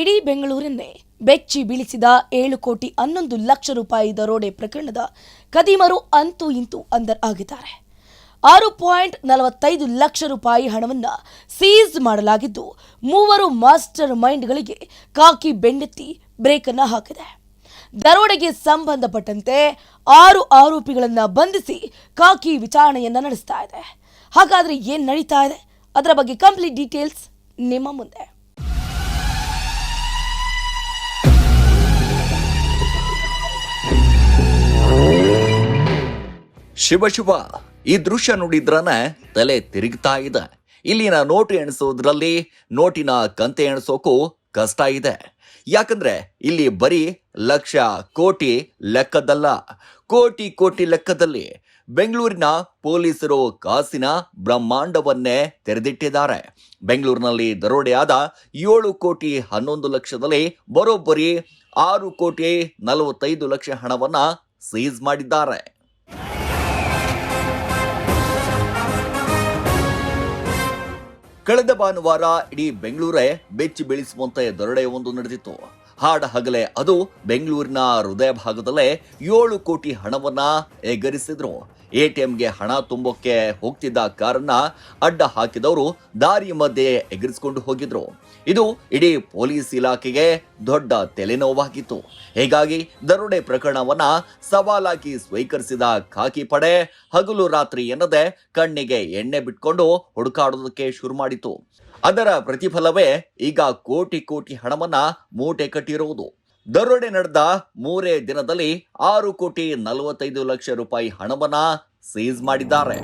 ಇಡೀ ಬೆಂಗಳೂರನ್ನೇ ಬೆಚ್ಚಿ ಬೀಳಿಸಿದ ಏಳು ಕೋಟಿ ಹನ್ನೊಂದು ಲಕ್ಷ ರೂಪಾಯಿ ದರೋಡೆ ಪ್ರಕರಣದ ಕದೀಮರು ಅಂತೂ ಇಂತೂ ಅಂದರ್ ಆಗಿದ್ದಾರೆ. ಆರು ಪಾಯಿಂಟ್ ನಲವತ್ತೈದು ಲಕ್ಷ ರೂಪಾಯಿ ಹಣವನ್ನ ಸೀಸ್ ಮಾಡಲಾಗಿದ್ದು, ಮೂವರು ಮಾಸ್ಟರ್ ಮೈಂಡ್ಗಳಿಗೆ ಕಾಕಿ ಬೆಂಡೆತ್ತಿ ಬ್ರೇಕನ್ನು ಹಾಕಿದೆ. ದರೋಡೆಗೆ ಸಂಬಂಧಪಟ್ಟಂತೆ ಆರು ಆರೋಪಿಗಳನ್ನು ಬಂಧಿಸಿ ಕಾಕಿ ವಿಚಾರಣೆಯನ್ನ ನಡೆಸ್ತಾ ಇದೆ. ಹಾಗಾದ್ರೆ ಏನು ನಡೀತಾ ಇದೆ? ಅದರ ಬಗ್ಗೆ ಕಂಪ್ಲೀಟ್ ಡೀಟೇಲ್ಸ್ ನಿಮ್ಮ ಮುಂದೆ. ಶಿವ ಶಿವ, ಈ ದೃಶ್ಯ ನೋಡಿದ್ರನೆ ತಲೆ ತಿರುಗ್ತಾ ಇದೆ. ಇಲ್ಲಿನ ನೋಟು ಎಣಿಸೋದ್ರಲ್ಲಿ ನೋಟಿನ ಕಂತೆ ಎಣಿಸೋಕು ಕಷ್ಟ ಇದೆ. ಯಾಕಂದ್ರೆ ಇಲ್ಲಿ ಬರೀ ಲಕ್ಷ ಕೋಟಿ ಲೆಕ್ಕದಲ್ಲ. ಕೋಟಿ ಕೋಟಿ ಲೆಕ್ಕದಲ್ಲಿ ಬೆಂಗಳೂರಿನ ಪೊಲೀಸರು ಕಾಸಿನ ಬ್ರಹ್ಮಾಂಡವನ್ನೇ ತೆರೆದಿಟ್ಟಿದ್ದಾರೆ. ಬೆಂಗಳೂರಿನಲ್ಲಿ ದರೋಡೆಯಾದ ಏಳು ಕೋಟಿ ಹನ್ನೊಂದು ಲಕ್ಷದಲ್ಲಿ ಬರೋಬ್ಬರಿ ಆರು ಕೋಟಿ ನಲವತ್ತೈದು ಲಕ್ಷ ಹಣವನ್ನ ಸೀಸ್ ಮಾಡಿದ್ದಾರೆ. ಕಳೆದ ಭಾನುವಾರ ಇಡೀ ಬೆಂಗಳೂರೇ ಬೆಚ್ಚಿ ಬೀಳಿಸುವಂತೆ ದೊರಡೆ ಒಂದು ನಡೆದಿತ್ತು. ಹಾಡ ಹಗಲೆ. ಅದು ಬೆಂಗಳೂರಿನ ಹೃದಯ ಭಾಗದಲ್ಲೇ ಏಳು ಕೋಟಿ ಹಣವನ್ನ ಎಗರಿಸಿದ್ರು. ಎಟಿಎಂಗೆ ಹಣ ತುಂಬೋಕ್ಕೆ ಹೋಗ್ತಿದ್ದ ಕಾರನ್ನ ಅಡ್ಡ ಹಾಕಿದವರು ದಾರಿ ಮಧ್ಯೆ ಎಗರಿಸಿಕೊಂಡು ಹೋಗಿದ್ರು. ಇದು ಇಡೀ ಪೊಲೀಸ್ ಇಲಾಖೆಗೆ ದೊಡ್ಡ ತಲೆನೋವಾಗಿತ್ತು. ಹೀಗಾಗಿ ದರೋಡೆ ಪ್ರಕರಣವನ್ನ ಸವಾಲಾಗಿ ಸ್ವೀಕರಿಸಿದ ಖಾಕಿ ಪಡೆ ಹಗಲು ರಾತ್ರಿ ಎನ್ನದೆ ಕಣ್ಣಿಗೆ ಎಣ್ಣೆ ಬಿಟ್ಕೊಂಡು ಹುಡುಕಾಡೋದಕ್ಕೆ ಶುರು ಮಾಡಿತು ಅದರ ಪ್ರತಿಫಲವೇ ಈಗ ಕೋಟಿ ಕೋಟಿ ಹಣವನ್ನ ಮೂಟೆ ಕಟ್ಟಿರುವುದು. ದರೋಡೆ ನಡೆದ ಮೂರೇ ದಿನದಲ್ಲಿ ಆರು ಕೋಟಿ ನಲವತ್ತೈದು ಲಕ್ಷ ರೂಪಾಯಿ ಹಣವನ್ನ ಸೀಸ್ ಮಾಡಿದ್ದಾರೆ.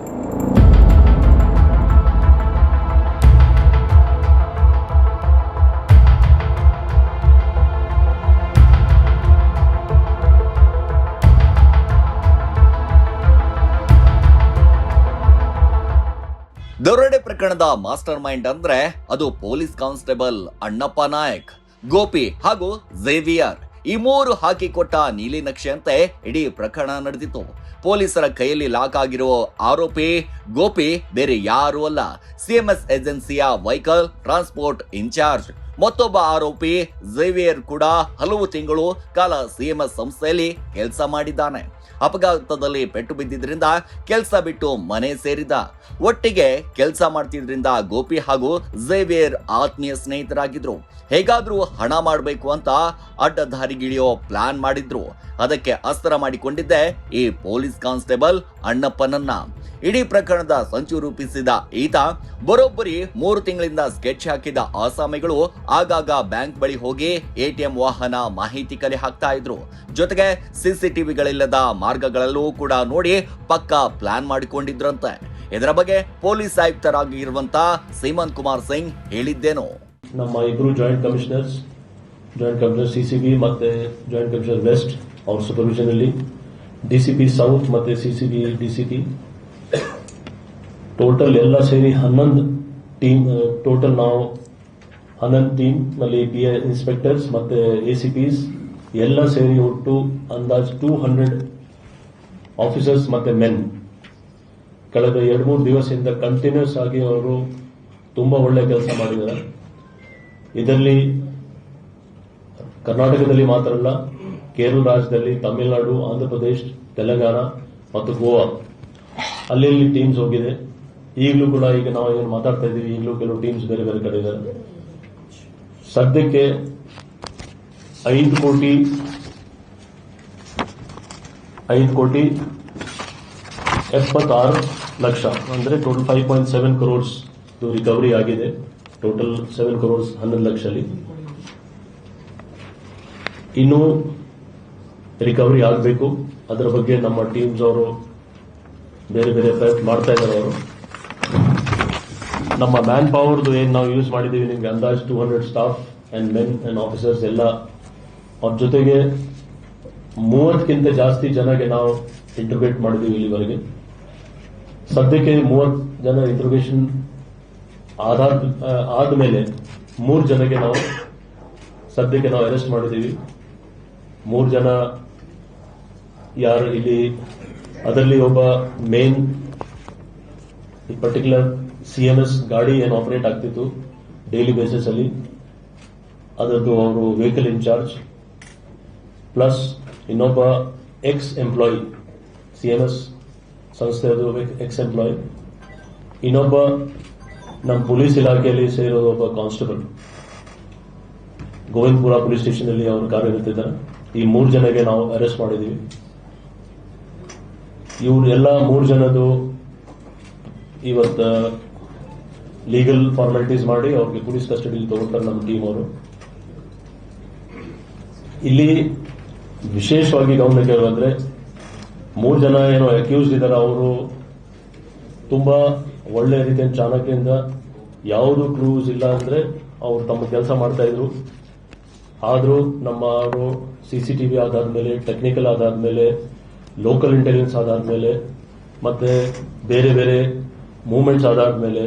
ದರೋಡೆ ಪ್ರಕರಣದ ಮಾಸ್ಟರ್ ಮೈಂಡ್ ಅಂದ್ರೆ ಅದು ಪೊಲೀಸ್ ಕಾನ್ಸ್ಟೇಬಲ್ ಅಣ್ಣಪ್ಪ ನಾಯಕ್, ಗೋಪಿ ಹಾಗೂ ಝೇವಿಯರ್. ಈ ಮೂರು ಹಾಕಿಕೊಟ್ಟ ನೀಲಿ ನಕ್ಷೆಯಂತೆ ಇಡೀ ಪ್ರಕರಣ ನಡೆದಿತ್ತು. ಪೊಲೀಸರ ಕೈಯಲ್ಲಿ ಲಾಕ್ ಆಗಿರೋ ಆರೋಪಿ ಗೋಪಿ ಬೇರೆ ಯಾರೂ ಅಲ್ಲ. ಸಿಎಂಎಸ್ ಏಜೆನ್ಸಿಯ ವೆಹಿಕಲ್ ಟ್ರಾನ್ಸ್ಪೋರ್ಟ್ ಇನ್ಚಾರ್ಜ್. ಮತ್ತೊಬ್ಬ ಆರೋಪಿ ಝೇವಿಯರ್ ಕೂಡ ಹಲವು ತಿಂಗಳು ಕಾಲ ಸಿಎಂಎಸ್ ಸಂಸ್ಥೆಯಲ್ಲಿ ಕೆಲಸ ಮಾಡಿದ್ದಾನೆ. ಅಪಘಾತದಲ್ಲಿ ಪೆಟ್ಟು ಬಿದ್ದಿದ್ರಿಂದ ಕೆಲಸ ಬಿಟ್ಟು ಮನೆ ಸೇರಿದ. ಒಟ್ಟಿಗೆ ಕೆಲಸ ಮಾಡ್ತಿದ್ರಿಂದ ಗೋಪಿ ಹಾಗೂ ಝೇವಿಯರ್ ಆತ್ಮೀಯ ಸ್ನೇಹಿತರಾಗಿದ್ರು. ಹೇಗಾದ್ರೂ ಹಣ ಮಾಡಬೇಕು ಅಂತ ಅಡ್ಡದಾರಿಗಿಳಿಯೋ ಪ್ಲಾನ್ ಮಾಡಿದ್ರು. ಅದಕ್ಕೆ ಅಸ್ತ್ರ ಮಾಡಿಕೊಂಡಿದ್ದೆ ಈ ಪೊಲೀಸ್ ಕಾನ್ಸ್ಟೇಬಲ್ ಅಣ್ಣಪ್ಪನನ್ನ. ಇಡೀ ಪ್ರಕರಣದ ಸಂಚು ರೂಪಿಸಿದ ಈತ ಬರೋಬ್ಬರಿ ಮೂರು ತಿಂಗಳಿಂದ ಸ್ಕೆಚ್ ಹಾಕಿದ ಆಸಾಮಿಗಳು ಆಗಾಗ ಬ್ಯಾಂಕ್ ಬಳಿ ಹೋಗಿ ಎಟಿಎಂ ವಾಹನ ಮಾಹಿತಿ ಕಲೆ ಹಾಕ್ತಾ ಇದ್ರು. ಜೊತೆಗೆ ಸಿಸಿಟಿವಿಗಳಿಲ್ಲದ ಮಾರ್ಗಗಳಲ್ಲೂ ಕೂಡ ನೋಡಿ ಪಕ್ಕಾ ಪ್ಲಾನ್ ಮಾಡಿಕೊಂಡಿದ್ರಂತೆ. ಇದರ ಬಗ್ಗೆ ಪೊಲೀಸ್ ಆಯುಕ್ತರಾಗಿರುವಂತ ಸೀಮಂತ್ ಕುಮಾರ್ ಸಿಂಗ್ ಹೇಳಿದ್ದೇನು. ನಮ್ಮ ಇಬ್ರು joint commissioners joint commissioner CCB ಮತ್ತೆ ಜಾಯಿಂಟ್ ಕಮಿಷನರ್ ವೆಸ್ಟ್ ಅವ್ರ ಸೂಪರ್ವಿಷನ್ ಅಲ್ಲಿ ಡಿಸಿಪಿ ಸೌತ್ ಮತ್ತೆ ಸಿಸಿಬಿ ಡಿಸಿಪಿ ಟೋಟಲ್ ಎಲ್ಲ ಸೇರಿ ಹನ್ನೊಂದು ಟೀಮ್ ಟೋಟಲ್ ನಾವು ಹನ್ನೊಂದು ಟೀಮ್ನಲ್ಲಿ ಪಿ ಇನ್ಸ್ಪೆಕ್ಟರ್ಸ್ ಮತ್ತೆ ಎ ಸಿ ಎಲ್ಲ ಸೇರಿ ಒಟ್ಟು ಅಂದಾಜ್ ಟೂ ಹಂಡ್ರೆಡ್ ಆಫೀಸರ್ಸ್ ಮತ್ತೆ ಮೆನ್ ಕಳೆದ ಎರಡು ಮೂರು ದಿವಸದಿಂದ ಕಂಟಿನ್ಯೂಸ್ ಆಗಿ ಅವರು ತುಂಬಾ ಒಳ್ಳೆ ಕೆಲಸ ಮಾಡಿದ್ದಾರೆ. ಇದರಲ್ಲಿ ಕರ್ನಾಟಕದಲ್ಲಿ ಮಾತ್ರ ಅಲ್ಲ, ಕೇರಳ ರಾಜ್ಯದಲ್ಲಿ ತಮಿಳುನಾಡು ಆಂಧ್ರಪ್ರದೇಶ ತೆಲಂಗಾಣ ಮತ್ತು ಗೋವಾ. ಅಲ್ಲಿ ಟೀಮ್ಸ್ ಹೋಗಿದೆ. ಈಗಲೂ ಕೂಡ ಈಗ ನಾವು ಏನು ಮಾತಾಡ್ತಾ ಇದ್ದೀವಿ, ಈಗಲೂ ಕೆಲವು ಟೀಮ್ಸ್ ಬೇರೆ ಬೇರೆ ಕಡೆ ಇದ್ದಾರೆ. ಸದ್ಯಕ್ಕೆ ಐದು ಕೋಟಿ ಐದು ಕೋಟಿ ಎಪ್ಪತ್ತಾರು ಲಕ್ಷ, ಅಂದ್ರೆ total five point seven crores recovery ಆಗಿದೆ. ಟೋಟಲ್ ಸೆವೆನ್ ಕ್ರೋರ್ಸ್ ಹನ್ನೊಂದು ಲಕ್ಷ ಇನ್ನು ರಿಕವರಿ ಆಗಬೇಕು. ಅದರ ಬಗ್ಗೆ ನಮ್ಮ ಟೀಮ್ಸ್ ಅವರು ಬೇರೆ ಬೇರೆ ಪ್ರಯತ್ನ ಮಾಡ್ತಾ ಇದ್ದಾರೆ ಅವರು. ನಮ್ಮ ಮ್ಯಾನ್ ಪವರ್ದು ಏನು ನಾವು ಯೂಸ್ ಮಾಡಿದ್ದೀವಿ ನಿಮ್ಗೆ ಅಂದಾಜು two hundred staff and men and officers ಎಲ್ಲ ಅವ್ರ ಜೊತೆಗೆ ಮೂವತ್ತಕ್ಕಿಂತ ಜಾಸ್ತಿ ಜನಗೆ ನಾವು ಇಂಟರ್ಗೇಟ್ ಮಾಡಿದೀವಿ ಇಲ್ಲಿವರೆಗೆ. ಸದ್ಯಕ್ಕೆ ಮೂವತ್ತು ಜನ ಇಂಟ್ರೋಗೇಷನ್ ಆಧಾರ್ ಆದ್ಮೇಲೆ ಮೂರು ಜನಕ್ಕೆ ನಾವು ಸದ್ಯಕ್ಕೆ ನಾವು ಅರೆಸ್ಟ್ ಮಾಡಿದ್ದೀವಿ. ಮೂರು ಜನ ಯಾರು ಇಲ್ಲಿ, ಅದರಲ್ಲಿ ಒಬ್ಬ ಮೇನ್ ಈ ಪರ್ಟಿಕ್ಯುಲರ್ ಸಿ ಎಂ ಎಸ್ ಗಾಡಿ ಏನು ಆಪರೇಟ್ ಆಗ್ತಿತ್ತು ಡೈಲಿ ಬೇಸಿಸ್ ಅಲ್ಲಿ. ಅದರದ್ದು ಅವರು ವೆಹಿಕಲ್ ಇನ್ಚಾರ್ಜ್ ಪ್ಲಸ್ ಇನ್ನೊಬ್ಬ ex employee C M S ಸಂಸ್ಥೆಯದು ex employee ಇನ್ನೊಬ್ಬ ನಮ್ಮ ಪೊಲೀಸ್ ಇಲಾಖೆಯಲ್ಲಿ ಸೇರೋದು ಒಬ್ಬ ಕಾನ್ಸ್ಟೇಬಲ್ ಗೋವಿಂದಪುರ ಪೊಲೀಸ್ ಸ್ಟೇಷನ್ ಅಲ್ಲಿ ಅವರು ಕಾರ್ಯನಿರ್ತಿದ್ದಾರೆ ಈ ಮೂರು ಜನಗೆ ನಾವು ಅರೆಸ್ಟ್ ಮಾಡಿದ್ದೀವಿ. ಇವರು ಎಲ್ಲ ಮೂರು ಜನದು ಇವತ್ತು ಲೀಗಲ್ ಫಾರ್ಮಾಲಿಟೀಸ್ ಮಾಡಿ ಅವ್ರಿಗೆ ಪೊಲೀಸ್ ಕಸ್ಟಡಿಯಲ್ಲಿ ತಗೊಳ್ತಾರೆ ನಮ್ಮ ಟೀಮ್ ಅವರು. ಇಲ್ಲಿ ವಿಶೇಷವಾಗಿ ಗಮನಕ್ಕೆ ಬಂದ್ರೆ ಮೂರು ಜನ ಏನೋ ಅಕ್ಯೂಸ್ ಇದ್ದಾರೆ, ಅವರು ತುಂಬಾ ಒಳ್ಳೆ ರೀತಿಯ ಚಾಣಕ್ಯದಿಂದ ಯಾವುದು ಕ್ಲೂಸ್ ಇಲ್ಲ ಅಂದ್ರೆ ಅವರು ತಮ್ಮ ಕೆಲಸ ಮಾಡ್ತಾ ಇದ್ರು. ಆದರೂ ನಮ್ಮ ಅವರು ಸಿಸಿಟಿವಿ ಆಧಾರದ ಮೇಲೆ ಟೆಕ್ನಿಕಲ್ ಆಧಾರದ ಮೇಲೆ ಲೋಕಲ್ ಇಂಟೆಲಿಜೆನ್ಸ್ ಆಧಾರದ ಮೇಲೆ, ಮತ್ತೆ ಬೇರೆ ಬೇರೆ ಮೂವ್ಮೆಂಟ್ಸ್ ಆಧಾರದ ಮೇಲೆ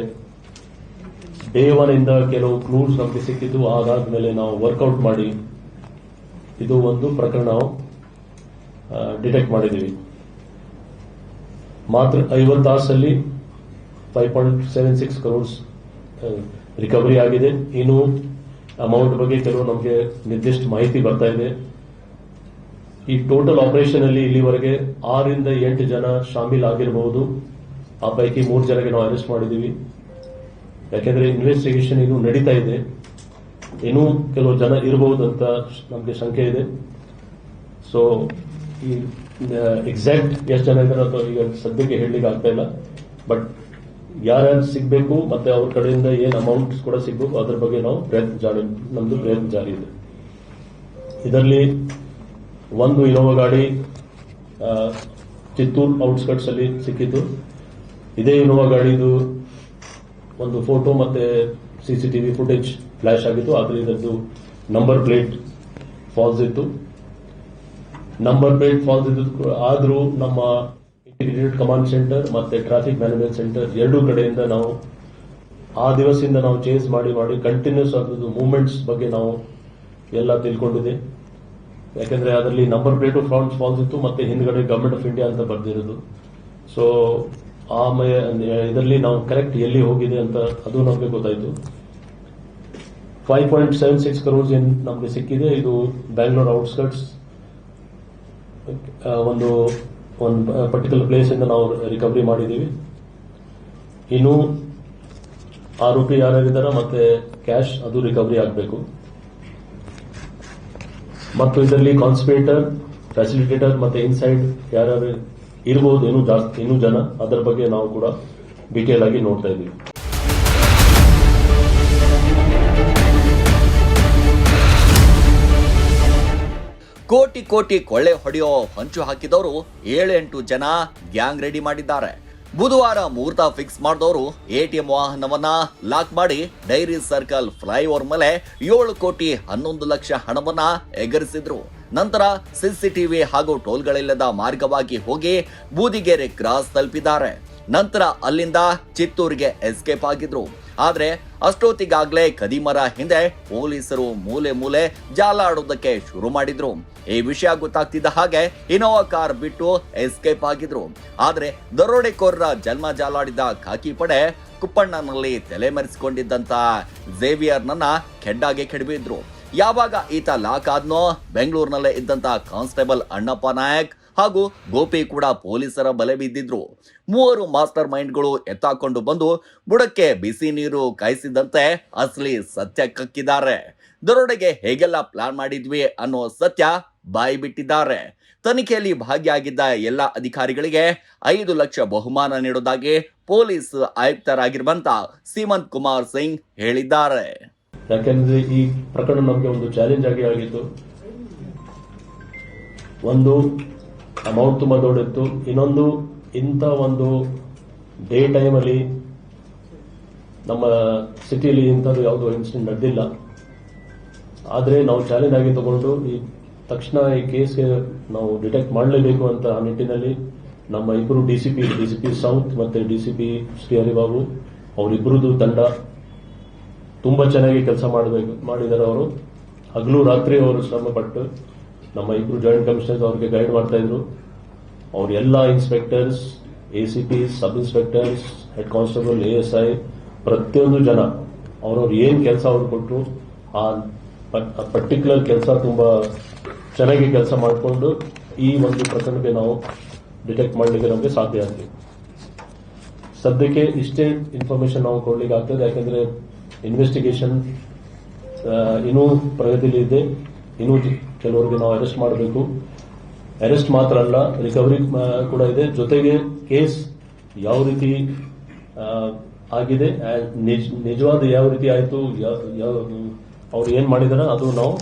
ಡೇ ಒನ್ ಇಂದ ಕೆಲವು ಕ್ಲೂಸ್ ನಮಗೆ ಸಿಕ್ಕಿದ್ದು, ಅದಾದ್ಮೇಲೆ ನಾವು ವರ್ಕೌಟ್ ಮಾಡಿ ಇದು ಒಂದು ಪ್ರಕರಣ ಡಿಟೆಕ್ಟ್ ಮಾಡಿದ್ದೀವಿ. ಮಾತ್ರ ಐವತ್ತು ತಾಸಲ್ಲಿ five point seven six crores recovery ಆಗಿದೆ. ಇನ್ನು ಅಮೌಂಟ್ ಬಗ್ಗೆ ಕೆಲವು ನಮಗೆ ನಿರ್ದಿಷ್ಟ ಮಾಹಿತಿ ಬರ್ತಾ ಇದೆ. ಈ ಟೋಟಲ್ ಆಪರೇಷನ್ ಅಲ್ಲಿ ಇಲ್ಲಿವರೆಗೆ ಆರಿಂದ ಎಂಟು ಜನ ಶಾಮೀಲ್ ಆಗಿರಬಹುದು ಆ ಪೈಕಿ ಮೂರು ಜನಕ್ಕೆ ನಾವು ಅರೆಸ್ಟ್ ಮಾಡಿದ್ದೀವಿ. ಯಾಕೆಂದ್ರೆ ಇನ್ವೆಸ್ಟಿಗೇಷನ್ ಇನ್ನು ನಡೀತಾ ಇದೆ. ಇನ್ನೂ ಕೆಲವು ಜನ ಇರಬಹುದು ಅಂತ ನಮಗೆ ಶಂಕೆ ಇದೆ. ಸೊ ಈ ಎಕ್ಸಾಕ್ಟ್ ಎಷ್ಟು ಜನ ಇದ್ದಾರೆ ಅಥವಾ ಈಗ ಸದ್ಯಕ್ಕೆ ಹೇಳಲಿಕ್ಕೆ ಆಗ್ತಾ ಇಲ್ಲ. ಬಟ್ ಯಾರ್ಯಾರು ಸಿಗಬೇಕು ಮತ್ತೆ ಅವ್ರ ಕಡೆಯಿಂದ ಏನು ಅಮೌಂಟ್ಸ್ ಕೂಡ ಸಿಗಬೇಕು, ಅದ್ರ ಬಗ್ಗೆ ನಾವು ಪ್ರಯತ್ನ ಜಾರಿ, ನಮ್ದು ಪ್ರಯತ್ನ ಜಾರಿ ಇದೆ. ಇದರಲ್ಲಿ ಒಂದು ಇನೋವಾ ಗಾಡಿ ಚಿತ್ತೂರ್ ಔಟ್ಸ್ಕಟ್ಸ್ ಅಲ್ಲಿ ಸಿಕ್ಕಿತ್ತು ಇದೇ ಇನೋವಾ ಗಾಡಿದು ಒಂದು ಫೋಟೋ ಮತ್ತೆ ಸಿಸಿಟಿವಿ ಫುಟೇಜ್ ಫ್ಲಾಶ್ ಆಗಿತ್ತು. ಆದ್ರೆ ಇದರದ್ದು ನಂಬರ್ ಪ್ಲೇಟ್ ಫಾಲ್ಸ್ ಇತ್ತು. ನಂಬರ್ ಪ್ಲೇಟ್ ಫಾಲ್ಸ್ ಇದ್ದು ಆದರೂ ನಮ್ಮ ಇಂಟಿಗ್ರೇಟೆಡ್ ಕಮಾಂಡ್ ಸೆಂಟರ್ ಮತ್ತೆ ಟ್ರಾಫಿಕ್ ಮ್ಯಾನೇಜ್ಮೆಂಟ್ ಸೆಂಟರ್ ಎರಡೂ ಕಡೆಯಿಂದ ನಾವು ಆ ದಿವಸದಿಂದ ನಾವು ಚೇಂಜ್ ಮಾಡಿ ಮಾಡಿ ಕಂಟಿನ್ಯೂಸ್ ಆದದ್ದು ಮೂವ್ಮೆಂಟ್ಸ್ ಬಗ್ಗೆ ನಾವು ಎಲ್ಲ ತಿಳ್ಕೊಂಡಿದೆ. ಯಾಕಂದ್ರೆ ಅದರಲ್ಲಿ ನಂಬರ್ ಪ್ಲೇಟು ಫಾಲ್ಸ್ ಫಾಲ್ಸ್ ಇತ್ತು ಮತ್ತೆ ಹಿಂದ್ಗಡೆ ಗವರ್ಮೆಂಟ್ ಆಫ್ ಇಂಡಿಯಾ ಅಂತ ಬರ್ದಿರೋದು. ಸೊ ಆ ಇದರಲ್ಲಿ ನಾವು ಕರೆಕ್ಟ್ ಎಲ್ಲಿ ಹೋಗಿದೆ ಅಂತ ಅದು ನಮಗೆ ಗೊತ್ತಾಯ್ತು. Five point seven six crores ನಮಗೆ ಸಿಕ್ಕಿದೆ. ಇದು ಬ್ಯಾಂಗ್ಳೂರ್ ಔಟ್ಸ್ಕಟ್ಸ್ ಒಂದು ಒಂದು ಪರ್ಟಿಕ್ಯುಲರ್ ಪ್ಲೇಸ್ ಇಂದ ನಾವು ರಿಕವರಿ ಮಾಡಿದ್ದೀವಿ. ಇನ್ನು ಆರೋಪಿ ಯಾರ್ಯಾರಿದ್ದಾರೆ ಮತ್ತೆ ಕ್ಯಾಶ್ ಅದು ರಿಕವರಿ ಆಗಬೇಕು. ಮತ್ತು ಇದರಲ್ಲಿ ಕಾನ್ಸ್ಪಿರೇಟರ್ ಫ್ಯಾಸಿಲಿಟೇಟರ್ ಮತ್ತೆ ಇನ್ಸೈಡ್ ಯಾರ್ಯಾರು ಇರಬಹುದು ಇನ್ನೂ ಜಾಸ್ತಿ, ಇನ್ನೂ ಜನ, ಅದರ ಬಗ್ಗೆ ನಾವು ಕೂಡ ಡೀಟೇಲ್ ಆಗಿ ನೋಡ್ತಾ ಇದ್ದೀವಿ. ಕೋಟಿ ಕೋಟಿ ಕೊಳ್ಳೆ ಹೊಡೆಯೋ ಹಂಚು ಹಾಕಿದವರು ಏಳೆಂಟು ಜನ ಗ್ಯಾಂಗ್ ರೆಡಿ ಮಾಡಿದ್ದಾರೆ. ಬುಧವಾರ ಮುಹೂರ್ತ ಫಿಕ್ಸ್ ಮಾಡಿದವರು ಎಟಿಎಂ ವಾಹನವನ್ನ ಲಾಕ್ ಮಾಡಿ ಡೈರಿ ಸರ್ಕಲ್ ಫ್ಲೈಓವರ್ ಮೇಲೆ ಏಳು ಕೋಟಿ ಹನ್ನೊಂದು ಲಕ್ಷ ಹಣವನ್ನ ಎಗರಿಸಿದ್ರು. ನಂತರ ಸಿಸಿಟಿವಿ ಹಾಗೂ ಟೋಲ್ಗಳಿಲ್ಲದ ಮಾರ್ಗವಾಗಿ ಹೋಗಿ ಬೂದಿಗೆರೆ ಕ್ರಾಸ್ ತಲುಪಿದ್ದಾರೆ. ನಂತರ ಅಲ್ಲಿಂದ ಚಿತ್ತೂರಿಗೆ ಎಸ್ಕೇಪ್ ಆಗಿದ್ರು. ಆದ್ರೆ ಅಷ್ಟೊತ್ತಿಗಾಗ್ಲೇ ಕದಿಮರ ಹಿಂದೆ ಪೊಲೀಸರು ಮೂಲೆ ಮೂಲೆ ಜಾಲಾಡೋದಕ್ಕೆ ಶುರು ಮಾಡಿದ್ರು. ಈ ವಿಷಯ ಗೊತ್ತಾಗ್ತಿದ್ದ ಹಾಗೆ ಇನೋವಾ ಕಾರ್ ಬಿಟ್ಟು ಎಸ್ಕೇಪ್ ಆಗಿದ್ರು. ಆದ್ರೆ ದರೋಡೆಕೋರರ ಜನ್ಮ ಜಾಲಾಡಿದ ಖಾಕಿ ಪಡೆ ಕುಪ್ಪಣ್ಣನಲ್ಲಿ ತಲೆಮರೆಸಿಕೊಂಡಿದ್ದಂತ ಝೇವಿಯರ್ನನ್ನ ಕೆಡ್ಡಾಗೆ ಕೆಡಬಿದ್ರು ಯಾವಾಗ ಈತ ಲಾಕ್ ಆದ್ನೋ ಬೆಂಗಳೂರಿನಲ್ಲೇ ಇದ್ದಂತ ಕಾನ್ಸ್ಟೇಬಲ್ ಅಣ್ಣಪ್ಪ ನಾಯಕ್ ಹಾಗೂ ಗೋಪಿ ಕೂಡ ಪೊಲೀಸರ ಬಲೆ ಬಿದ್ದಿದ್ರು. ಮೂವರು ಮಾಸ್ಟರ್ ಮೈಂಡ್ಗಳು ಎತ್ತಾಕೊಂಡು ಬಂದು ಬುಡಕ್ಕೆ ಬಿಸಿ ನೀರು ಕಾಯಿಸಿದಂತೆ ಅಸಲಿ ಸತ್ಯ ಕಕ್ಕಿದ್ದಾರೆ. ದರೋಡೆಗೆ ಹೇಗೆಲ್ಲ ಪ್ಲಾನ್ ಮಾಡಿದ್ವಿ ಅನ್ನೋ ಸತ್ಯ ಬಾಯಿ ಬಿಟ್ಟಿದ್ದಾರೆ. ತನಿಖೆಯಲ್ಲಿ ಭಾಗಿಯಾಗಿದ್ದ ಎಲ್ಲ ಅಧಿಕಾರಿಗಳಿಗೆ ಐದು ಲಕ್ಷ ಬಹುಮಾನ ನೀಡುವುದಾಗಿ ಪೊಲೀಸ್ ಆಯುಕ್ತರಾಗಿರುವಂತ ಸೀಮಂತ್ ಕುಮಾರ್ ಸಿಂಗ್ ಹೇಳಿದ್ದಾರೆ. ಯಾಕೆಂದ್ರೆ ಈ ಪ್ರಕರಣ ನಮಗೆ ಒಂದು ಚಾಲೆಂಜ್ ಆಗಿ ಆಗಿತ್ತು. ಒಂದು ಅಮೌಂಟ್ ತುಂಬಾ ದೊಡ್ಡಿತ್ತು ಇನ್ನೊಂದು, ಇಂಥ ಒಂದು ಡೇ ಟೈಮಲ್ಲಿ ನಮ್ಮ ಸಿಟಿಯಲ್ಲಿ ಇಂಥದ್ದು ಯಾವುದೋ ಇನ್ಸಿಡೆಂಟ್ ನಡೆದಿಲ್ಲ. ಆದರೆ ನಾವು ಚಾಲೆಂಜ್ ಆಗಿ ತಗೊಂಡು ಈ ತಕ್ಷಣ ಈ ಕೇಸ್ಗೆ ನಾವು ಡಿಟೆಕ್ಟ್ ಮಾಡಲೇಬೇಕು ಅಂತ ಆ ನಿಟ್ಟಿನಲ್ಲಿ ನಮ್ಮ ಇಬ್ಬರು ಡಿ ಸಿ ಸೌತ್ ಮತ್ತೆ D C P Shri Haribabu ಅವರಿಬ್ಬರದ್ದು ತಂಡ ತುಂಬಾ ಚೆನ್ನಾಗಿ ಕೆಲಸ ಮಾಡಬೇಕು, ಮಾಡಿದ್ದಾರೆ ಅವರು. ಹಗಲು ರಾತ್ರಿ ಅವರು ಶ್ರಮ ಪಟ್ಟು ನಮ್ಮ ಇಬ್ರು ಜಾಯಿಂಟ್ ಕಮಿಷನರ್ಸ್ ಅವ್ರಿಗೆ ಗೈಡ್ ಮಾಡ್ತಾ ಇದ್ರು. ಎಲ್ಲ inspectors A C P sub inspectors head constable A S I ಪ್ರತಿಯೊಂದು ಜನ ಅವ್ರವ್ರು ಏನ್ ಕೆಲಸ ಅವ್ರು ಕೊಟ್ಟರು ಆ ಪರ್ಟಿಕ್ಯುಲರ್ ಕೆಲಸ ತುಂಬಾ ಚೆನ್ನಾಗಿ ಕೆಲಸ ಮಾಡಿಕೊಂಡು ಈ ಒಂದು ಪ್ರಕರಣಕ್ಕೆ ನಾವು ಡಿಟೆಕ್ಟ್ ಮಾಡಲಿಕ್ಕೆ ನಮಗೆ ಸಾಧ್ಯ ಆಗಿದೆ ಸದ್ಯಕ್ಕೆ ಇಷ್ಟೇ ಇನ್ಫಾರ್ಮೇಶನ್ ನಾವು ಕೊಡ್ಲಿಕ್ಕೆ ಆಗ್ತದೆ, ಯಾಕಂದ್ರೆ ಇನ್ವೆಸ್ಟಿಗೇಷನ್ ಇನ್ನೂ ಪ್ರಗತಿಯಲ್ಲಿ ಇದೆ, ಇನ್ನೂ ಕೆಲವರಿಗೆ ನಾವು ಅರೆಸ್ಟ್ ಮಾಡಬೇಕು. ಅರೆಸ್ಟ್ ಮಾತ್ರ ಅಲ್ಲ ರಿಕವರಿ ಕೂಡ ಇದೆ. ಜೊತೆಗೆ ಕೇಸ್ ಯಾವ ರೀತಿ ಆಗಿದೆ ನಿಜವಾದ ಯಾವ ರೀತಿ ಆಯಿತು ಅವ್ರು ಏನ್ ಮಾಡಿದಾರೆ, ಅದು ನಾವು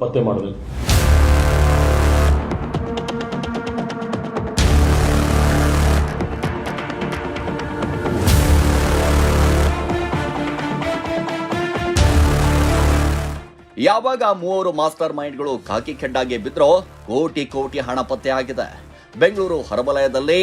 ಪತ್ತೆ ಮಾಡಬೇಕು. ಯಾವಾಗ ಮೂವರು ಮಾಸ್ಟರ್ ಮೈಂಡ್ಗಳು ಖಾಕಿ ಖೆಡ್ಡಾಗೆ ಬಿದ್ರೋ ಕೋಟಿ ಕೋಟಿ ಹಣ ಪತ್ತೆ ಆಗಿದೆ. ಬೆಂಗಳೂರು ಹೊರವಲಯದಲ್ಲಿ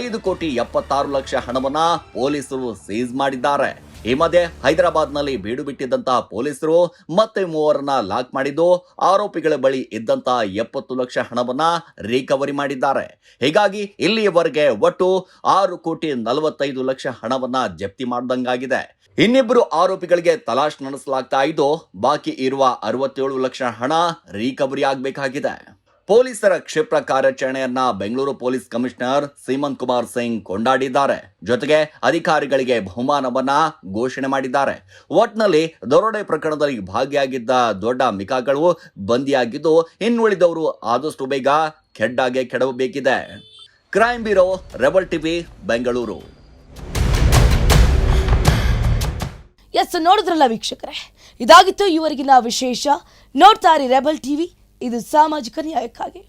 ಐದು ಕೋಟಿ ಎಪ್ಪತ್ತಾರು ಲಕ್ಷ ಹಣವನ್ನ ಪೊಲೀಸರು ಸೀಸ್ ಮಾಡಿದ್ದಾರೆ. ಈ ಮಧ್ಯೆ ಹೈದರಾಬಾದ್ನಲ್ಲಿ ಬೀಡು ಬಿಟ್ಟಿದ್ದಂತಹ ಪೊಲೀಸರು ಮತ್ತೆ ಮೂವರನ್ನ ಲಾಕ್ ಮಾಡಿದ್ದು, ಆರೋಪಿಗಳ ಬಳಿ ಇದ್ದಂತಹ ಎಪ್ಪತ್ತು ಲಕ್ಷ ಹಣವನ್ನ ರಿಕವರಿ ಮಾಡಿದ್ದಾರೆ. ಹೀಗಾಗಿ ಇಲ್ಲಿಯವರೆಗೆ ಒಟ್ಟು ಆರು ಕೋಟಿ ನಲವತ್ತೈದು ಲಕ್ಷ ಹಣವನ್ನ ಜಪ್ತಿ ಮಾಡಿದಂಗಾಗಿದೆ. ಇನ್ನಿಬ್ಬರು ಆರೋಪಿಗಳಿಗೆ ತಲಾಶ್ ನಡೆಸಲಾಗ್ತಾ ಇದ್ದು, ಬಾಕಿ ಇರುವ ಅರವತ್ತೇಳು ಲಕ್ಷ ಹಣ ರಿಕವರಿ ಆಗಬೇಕಾಗಿದೆ. ಪೊಲೀಸರ ಕ್ಷಿಪ್ರ ಕಾರ್ಯಾಚರಣೆಯನ್ನ ಬೆಂಗಳೂರು ಪೊಲೀಸ್ ಕಮಿಷನರ್ ಸೀಮಂತ್ ಕುಮಾರ್ ಸಿಂಗ್ ಕೊಂಡಾಡಿದ್ದಾರೆ. ಜೊತೆಗೆ ಅಧಿಕಾರಿಗಳಿಗೆ ಬಹುಮಾನವನ್ನ ಘೋಷಣೆ ಮಾಡಿದ್ದಾರೆ. ಒಟ್ನಲ್ಲಿ ದರೋಡೆ ಪ್ರಕರಣದಲ್ಲಿ ಭಾಗಿಯಾಗಿದ್ದ ದೊಡ್ಡ ಮಿಕಾಗಳು ಬಂದಿಯಾಗಿದ್ದು, ಇನ್ನುಳಿದವರು ಆದಷ್ಟು ಬೇಗ ಕೆಡ್ಡಾಗೆ ಕೆಡವಬೇಕಿದೆ. Crime bureau, rebel TV, Bengaluru. Yes, ನೋಡಿದ್ರಲ್ಲ ವೀಕ್ಷಕರೇ? ಇದಾಗಿತ್ತು ಇವರಿಗಿನ ವಿಶೇಷ. ನೋಡ್ತಾರೆ ರೆಬಲ್ ಟಿವಿ. ಇದು ಸಾಮಾಜಿಕ ನ್ಯಾಯಕ್ಕಾಗಿ?